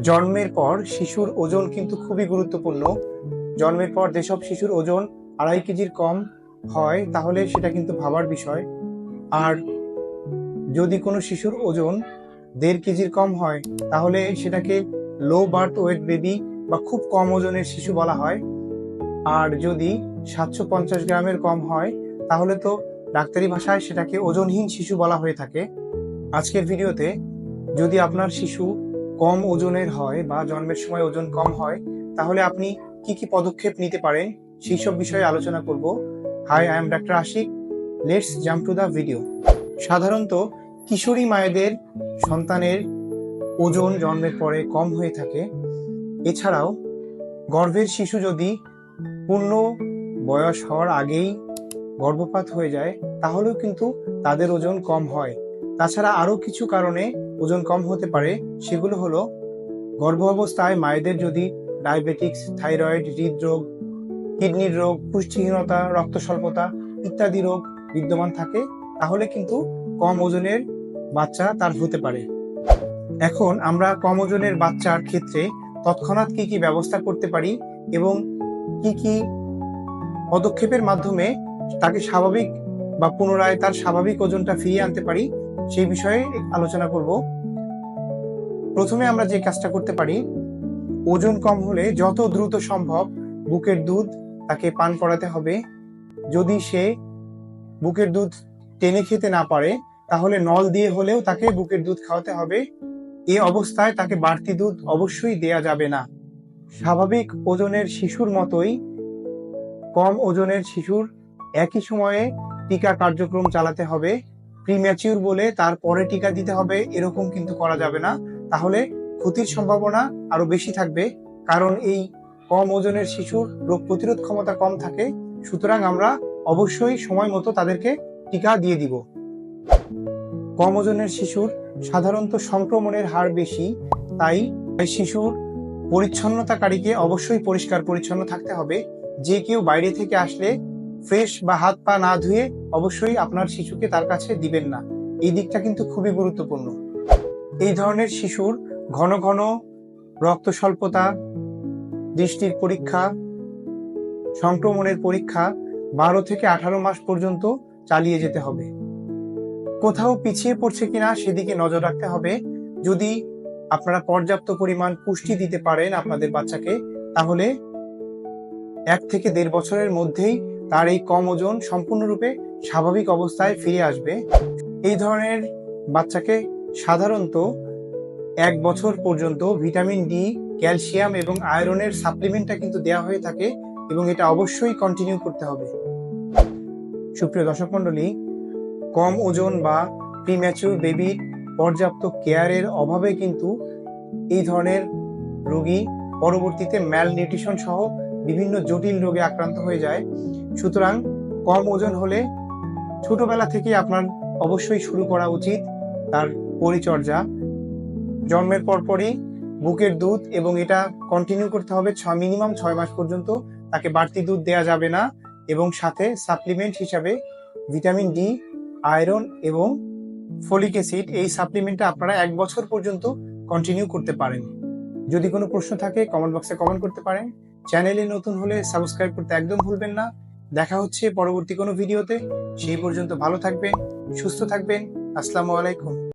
জন্মের পর শিশুর ওজন কিন্তু খুবই গুরুত্বপূর্ণ। জন্মের পর যেসব শিশুর ওজন আড়াই কেজির কম হয়, তাহলে সেটা কিন্তু ভাবার বিষয়। আর যদি কোনো শিশুর ওজন দেড় কেজির কম হয়, তাহলে সেটাকে লো বার্থ ওয়েট বেবি বা খুব কম ওজনের শিশু বলা হয়। আর যদি সাতশো পঞ্চাশ গ্রামের কম হয়, তাহলে তো ডাক্তারি ভাষায় সেটাকে ওজনহীন শিশু বলা হয়ে থাকে। আজকের ভিডিওতে যদি আপনার শিশু কম ওজনের হয় বা জন্মের সময় ওজন কম হয়, তাহলে আপনি কি কি পদক্ষেপ নিতে পারেন? সেই সব বিষয়ে আলোচনা করব। Hi I am doctor Ashik let's jump to the video সাধারণত কিশোরী মায়েদের সন্তানের ওজন জন্মের পরে কম হয়ে থাকে। এছাড়াও গর্ভের শিশু যদি পূর্ণ বয়স হওয়ার আগেই গর্ভপাত হয়ে যায়, তাহলেও কিন্তু তাদের ওজন কম হয়। তাছাড়া আরও কিছু কারণে ওজন কম হতে পারে, সেগুলো হলো গর্ভ অবস্থায় মায়েদের যদি ডায়াবেটিক্স, থাইরয়েড, হৃদরোগ কিডনির রোগ, পুষ্টিহীনতা, রক্ত স্বল্পতা ইত্যাদি রোগ বিদ্যমান থাকে, তাহলে কিন্তু কম ওজনের বাচ্চা তার হতে পারে। এখন আমরা কম ওজনের বাচ্চার ক্ষেত্রে তৎক্ষণাৎ কি কি ব্যবস্থা করতে পারি এবং কি কি পদক্ষেপের মাধ্যমে তাকে স্বাভাবিক বা পুনরায় তার স্বাভাবিক ওজনটা ফিরিয়ে আনতে পারি সেই বিষয়ে আলোচনা করব। প্রথমে আমরা যে কাজটা করতে পারি, ওজন কম হলে যত দ্রুত সম্ভব বুকের দুধ তাকে পান করাতে হবে। যদি সে বুকের দুধ টেনে খেতে না পারে, তাহলে নল দিয়ে হলেও তাকে বুকের দুধ খাওয়াতে হবে। এ অবস্থায় তাকে বাড়তি দুধ অবশ্যই দেয়া যাবে না। স্বাভাবিক ওজনের শিশুর মতোই কম ওজনের শিশুর একই সময়ে টিকা কার্যক্রম চালাতে হবে। প্রিম্যাচিউর বলে তারপরে টিকা দিতে হবে, এরকম কিন্তু করা যাবে না। তাহলে ক্ষতির সম্ভাবনা আরও বেশি থাকবে, কারণ এই কম ওজনের শিশুর রোগ প্রতিরোধ ক্ষমতা কম থাকে। সুতরাং আমরা অবশ্যই সময় মতো তাদেরকে টিকা দিয়ে দিব। কম ওজনের শিশুর সাধারণত সংক্রমণের হার বেশি, তাই শিশুর পরিচ্ছন্নতাকারীকে অবশ্যই পরিষ্কার পরিচ্ছন্ন থাকতে হবে। যে কেউ বাইরে থেকে আসলে ফ্রেশ বা হাত পা না ধুয়ে অবশ্যই আপনার শিশুকে তার কাছে দিবেন না। এই দিকটা কিন্তু খুবই গুরুত্বপূর্ণ। এই ধরনের শিশুর ঘন ঘন রক্ত স্বল্পতা, দৃষ্টির পরীক্ষা, সংক্রমণের পরীক্ষা বারো থেকে আঠারো মাস পর্যন্ত চালিয়ে যেতে হবে। কোথাও পিছিয়ে পড়ছে কিনা সেদিকে নজর রাখতে হবে। যদি আপনারা পর্যাপ্ত পরিমাণ পুষ্টি দিতে পারেন আপনাদের বাচ্চাকে, তাহলে এক থেকে দেড় বছরের মধ্যেই তার এই কম ওজন সম্পূর্ণরূপে স্বাভাবিক অবস্থায় ফিরে আসবে। এই ধরনের বাচ্চাকে সাধারণত এক বছর পর্যন্ত ভিটামিন ডি, ক্যালসিয়াম এবং আয়রনের সাপ্লিমেন্টটা কিন্তু দেওয়া হয়ে থাকে এবং এটা অবশ্যই কন্টিনিউ করতে হবে। সুপ্রিয় দর্শক মণ্ডলী, কম ওজন বা প্রিম্যাচুর বেবির পর্যাপ্ত কেয়ারের অভাবে কিন্তু এই ধরনের রোগী পরবর্তীতে ম্যাল নিউট্রিশন সহ বিভিন্ন জটিল রোগে আক্রান্ত হয়ে যায়। সুতরাং কম ওজন হলে ছোটবেলা থেকে আপনার অবশ্যই শুরু করা উচিত তার পরিচর্যা। জন্মের পরপরই বুকের দুধ এবং এটা কন্টিনিউ করতে হবে ছ মিনিমাম ছয় মাস পর্যন্ত। তাকে বাড়তি দুধ দেওয়া যাবে না এবং সাথে সাপ্লিমেন্ট হিসাবে ভিটামিন ডি আয়রন এবং ফলিক অ্যাসিড এই সাপ্লিমেন্টটা আপনারা এক বছর পর্যন্ত কন্টিনিউ করতে পারেন। যদি কোনো প্রশ্ন থাকে কমেন্ট বক্সে কমেন্ট করতে পারেন। চ্যানেলে নতুন হলে সাবস্ক্রাইব করতে একদম ভুলবেন না। দেখা হচ্ছে পরবর্তী কোনো ভিডিওতে। সেই পর্যন্ত ভালো থাকবেন সুস্থ থাকবেন। আসসালামু আলাইকুম।